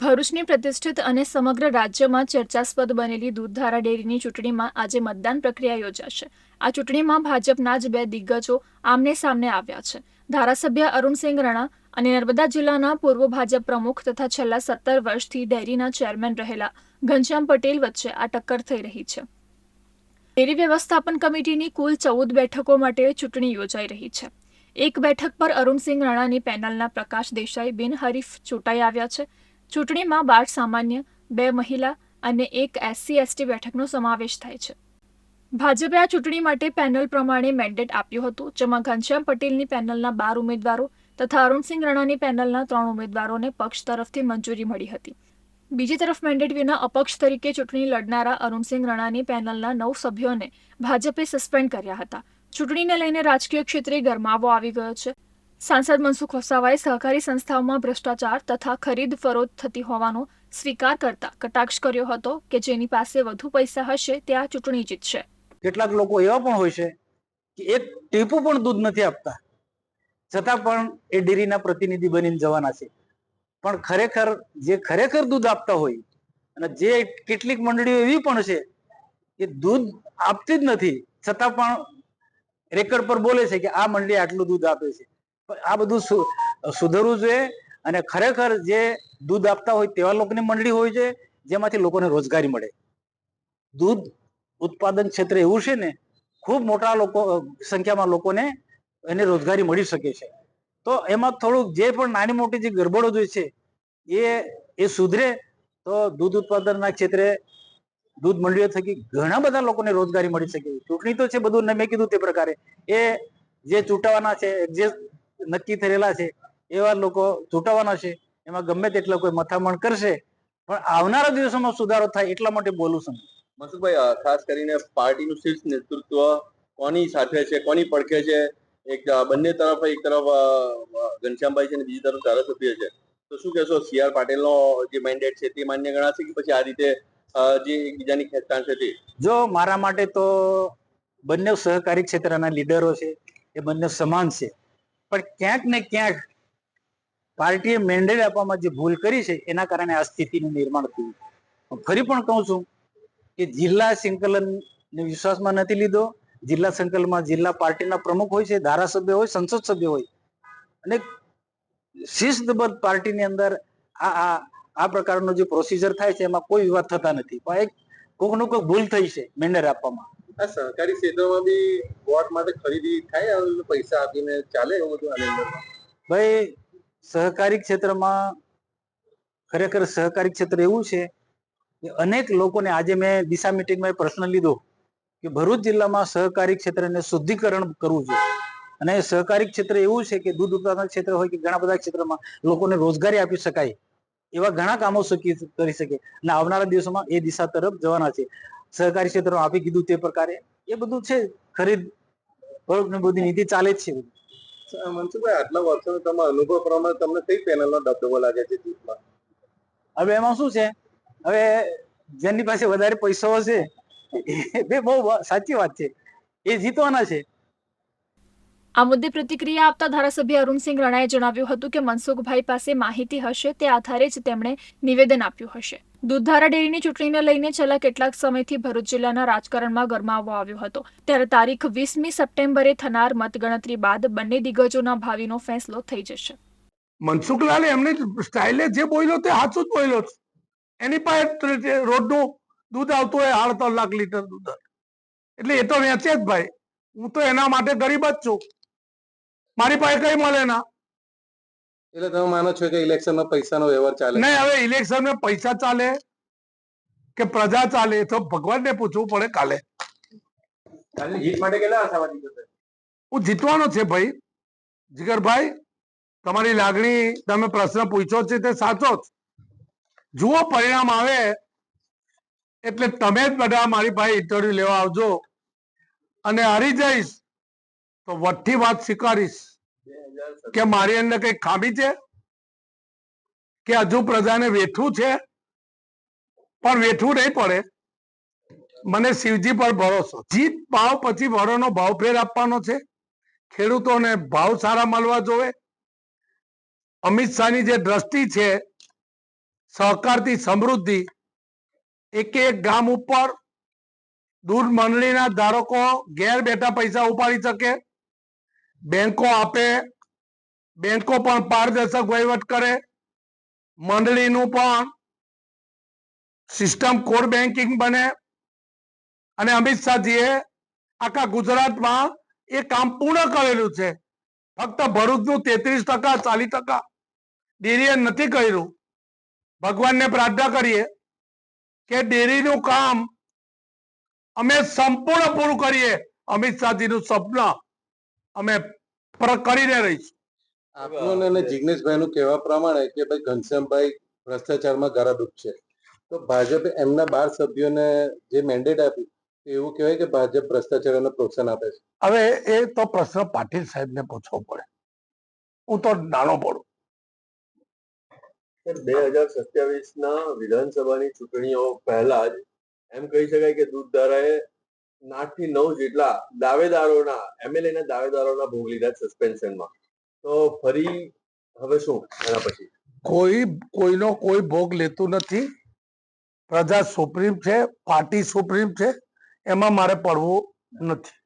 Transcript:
ભરૂચની પ્રતિષ્ઠિત અને સમગ્ર રાજ્યમાં ચર્ચાસ્પદ બનેલી દૂધધારા ડેરીની ચૂંટણીમાં આજે મતદાન પ્રક્રિયા યોજાશે. આ ચૂંટણીમાં ભાજપના જ બે દિગ્ગજો આમને સામને આવ્યા છે. ધારાસભ્ય અરુણસિંહ રણા અને નર્મદા જિલ્લાના પૂર્વ ભાજપ પ્રમુખ તથા છેલ્લા સત્તર વર્ષથી ડેરીના ચેરમેન રહેલા ઘનશ્યામ પટેલ વચ્ચે આ ટક્કર થઈ રહી છે. ડેરી વ્યવસ્થાપન કમિટીની કુલ ચૌદ બેઠકો માટે ચૂંટણી યોજાઈ રહી છે. એક બેઠક પર અરુણસિંહ રાણાની પેનલના પ્રકાશ દેસાઈ બિનહરીફ ચૂંટાઈ આવ્યા છે. ચૂંટણીમાં બાર સામાન્ય બે મહિલા અને એક એસસી એસટી બેઠકનો સમાવેશ થાય છે. ભાજપે આ ચૂંટણી માટે પેનલ પ્રમાણે મેન્ડેટ આપ્યું હતું, જેમાં ઘનશ્યામ પટેલની પેનલના બાર ઉમેદવારો તથા અરુણસિંહ રાણાની પેનલના ત્રણ ઉમેદવારોને પક્ષ તરફથી મંજૂરી મળી હતી. બીજી તરફ મેન્ડેટ વિના અપક્ષ તરીકે ચૂંટણી લડનારા અરુણસિંહ રાણાની પેનલના નવ સભ્યોને ભાજપે સસ્પેન્ડ કર્યા હતા. ચૂંટણીને લઈને રાજકીય ક્ષેત્રે ગરમાવો આવી ગયો છે. સાંસદ મનસુખ વસાવાએ સહકારી સંસ્થાઓમાં ભ્રષ્ટાચાર તથા ખરીદ ફરોદ થતી હોવાનો સ્વીકાર કરતા કટાક્ષ કર્યો હતો કે જેની પાસે વધુ પૈસા હશે તે આ ચૂંટણી જીતશે. કેટલાક લોકો એવા પણ હોય છે કે એક ટીપું પણ દૂધ નથી આપતા. છતાં પણ એ ડેરીના પ્રતિનિધિ બનીને જવાના છે. પણ ખરેખર જે ખરેખર દૂધ આપતા હોય અને જે કેટલીક મંડળીઓ એવી પણ છે કે દૂધ આપતી જ નથી, છતાં પણ રેકર્ડ પર બોલે છે કે આ મંડળી આટલું દૂધ આપે છે. આ બધું સુધરવું જોઈએ અને ખરેખર જે દૂધ આપતા હોય તેવા લોકોની મંડળી હોય છે જેમાંથી લોકોને રોજગારી મળે. દૂધ ઉત્પાદન ક્ષેત્ર એવું છે ને, ખૂબ મોટા લોકો, સંખ્યામાં લોકોને એને રોજગારી મળી શકે છે. તો એમાં થોડુંક જે પણ નાની મોટી જે ગરબડો જોઈ છે, એ એ સુધરે તો દૂધ ઉત્પાદનના ક્ષેત્રે દૂધ મંડળીઓ થકી ઘણા બધા લોકોને રોજગારી મળી શકે. ચૂંટણી તો છે બધું, મેં કીધું તે પ્રકારે. એ જે ચૂંટાવાના છે, જે નક્કી થયેલા છે એવા લોકો ચૂંટાવાના છે એમાં ગમે તેટલા કોઈ મથામણ કરશે પણ આવનારા દિવસોમાં સુધારો થાય એટલા માટે બોલું છું. મનસુખભાઈ ખાસ કરીને પાર્ટીનું શીર્ષ નેતૃત્વ કોની સાથે છે કોની પડખે છે? એક બંને તરફ એક તરફ ઘનશ્યામભાઈ છે અને બીજી તરફ ધારાસભ્ય છે. તો શું કહેશો સી આર પાટીલનો જે મેન્ડેટ છે તે માન્ય ગણાશે કે પછી આ રીતે જે એકબીજાની ખેંચતાણ છે તે? જો મારા માટે તો બંને સહકારી ક્ષેત્રના લીડરો છે એ બંને સમાન છે. પણ ક્યાંક ને ક્યાંક પાર્ટીએ મેન્ડેટ આપવામાં જે ભૂલ કરી છે, એના કારણે આ સ્થિતિનું નિર્માણ થયું. ફરી પણ કહું છું કે જિલ્લા સંકલન વિશ્વાસમાં નથી લીધો. જિલ્લા સંકલનમાં જિલ્લા પાર્ટીના પ્રમુખ હોય છે, ધારાસભ્ય હોય, સંસદ સભ્ય હોય. અને શિસ્તબદ્ધ પાર્ટીની અંદર આ આ આ પ્રકારનો જે પ્રોસિજર થાય છે, એમાં કોઈ વિવાદ થતા નથી. પણ એક કોઈકનું કોઈક ભૂલ થઈ છે મેન્ડેટ આપવામાં. આ સહકારી ક્ષેત્રમાં બી વોટ માટે ખરીદી થાય પૈસા આપીને ચાલે એવું બધું ભાઈ, સહકારી ક્ષેત્રમાં ખરેખર સહકારી ક્ષેત્ર એવું છે કે અનેક લોકોને આજે મેં દિશા મિટિંગમાં પ્રશ્ન લીધો કે ભરૂચ જિલ્લામાં સહકારી ક્ષેત્રને શુદ્ધિકરણ કરવું જોઈએ. અને સહકારી ક્ષેત્ર એવું છે કે દૂધ ઉત્પાદન ક્ષેત્ર હોય કે ઘણા બધા ક્ષેત્રમાં લોકોને રોજગારી આપી શકાય એવા ઘણા કામો કરી શકે. અને આવનારા દિવસોમાં એ દિશા તરફ જવાના છે. સહકારી ક્ષેત્રમાં આપી કીધું તે પ્રકારે. એ બધું છે ખરીદ ફરોખની બધી નીતિ ચાલે જ છે મનસુખભાઈ આટલા વર્ષોનો તમારા અનુભવ પ્રમાણે તમને કઈ પેનલનો દબદબો લાગે છે જીતમાં હવે એમાં શું છે? હવે જેની પાસે વધારે પૈસો હશે એ બે બહુ સાચી વાત છે. એ જીતવાના છે. આ મુદ્દે પ્રતિક્રિયા આપતા ધારાસભ્ય અરુણસિંહ રણાએ જણાવ્યું હતું કે મનસુખભાઈ પાસે માહિતી હશે તે આધારે જ તેમણે નિવેદન આપ્યું હશે. દૂધધારા ડેરીની ચૂંટણીને લઈને છેલ્લા કેટલાક સમયથી ભરૂચ જિલ્લાના રાજકારણમાં ગરમાવો આવ્યો હતો. ત્યારે તારીખ વીસમી સપ્ટેમ્બરે થનાર મતગણતરી બાદ બંને દિગ્ગજોના ભાવિનો ફેંસલો થઈ જશે. મનસુખલાલ એમને સ્ટાઇલે જે બોલ્યો તે સાચું જ બોલ્યો છે. એની પાસે રોડનું દૂધ આવતું હોય આડત્રીસ લાખ લીટર દૂધ એટલે એ તો વેચે જ ભાઈ. હું તો એના માટે ગરીબ જ છું. મારી પાસે કઈ મળે ના. એટલે તમે માનો છો કે ઇલેક્શનનો પૈસાનો વ્યવહાર ચાલે નહીં હવે ઇલેક્શનમાં પૈસા ચાલે કે પ્રજા ચાલે તો ભગવાનને પૂછવું પડે કાલે. જીત માટે કેટલા આશાવાદી છે હું જીતવાનો છે ભાઈ. જીગરભાઈ તમારી લાગણી તમે પ્રશ્ન પૂછ્યો છે તે સાચો જ. જુઓ પરિણામ આવે એટલે તમે જ બધા મારી પાસે ઇન્ટરવ્યુ લેવા આવજો. અને હારી જઈશ તો વઠ્ઠી વાત સ્વીકારીશ. કે મારી અંદર કઈ ખામી છે? કે હજુ પ્રજાને વેઠવું છે? પણ વેઠવું નહીં પડે. મને શિવજી પર ભરોસો. જીત ભાવ પછી વરોનો ભાવ ફેર આપવાનો છે. ખેડૂતોને ભાવ સારા મળવા જોવે. અમિત શાહની જે દ્રષ્ટિ છે, સહકારથી સમૃદ્ધિ, એક એક ગામ ઉપર દૂધ મંડળીના ધારકો ઘેર બેઠા પૈસા ઉપાડી શકે. બેંકો આપે બેંકો પણ પારદર્શક વહીવટ કરે. મંડળીનું પણ સિસ્ટમ કોર બેન્કિંગ બને. અને અમિત શાહજીએ આખા ગુજરાતમાં એ કામ પૂર્ણ કરેલું છે. ફક્ત ભરૂચનું તેત્રીસ ટકા, ચાલીસ ટકા ડેરીએ નથી કર્યું. ભગવાનને પ્રાર્થના કરીએ કે ડેરીનું કામ અમે સંપૂર્ણ પૂરું કરીએ. અમિત શાહજીનું સ્વપ્ન અમે કરીને રહીશું. આપનું અને જિગ્નેશભાઈ નું કહેવા પ્રમાણે કે ભાઈ ઘનશ્યામભાઈ ભ્રષ્ટાચારમાં ગરાડૂબ છે. તો ભાજપે એમના બાર સભ્યોને જે મેન્ડેટ આપ્યું એવું કહેવાય કે ભાજપ ભ્રષ્ટાચારને પ્રોત્સાહન આપે છે. હવે એ તો પ્રશ્ન પાટીલ સાહેબને પૂછવો પડે. હું તો નાનો પડું બે હજાર સત્યાવીસ ના વિધાનસભાની ચૂંટણીઓ પહેલા જ એમ કહી શકાય કે દૂધધારાએ આઠથી નવ જેટલા દાવેદારોના એમએલએ ના દાવેદારોના ભોગ લીધા સસ્પેન્શનમાં તો ફરી હવે શું? એના પછી. કોઈ, કોઈનો કોઈ ભોગ લેતું નથી. પ્રજા સુપ્રીમ છે, પાર્ટી સુપ્રીમ છે, એમાં મારે પડવું નથી.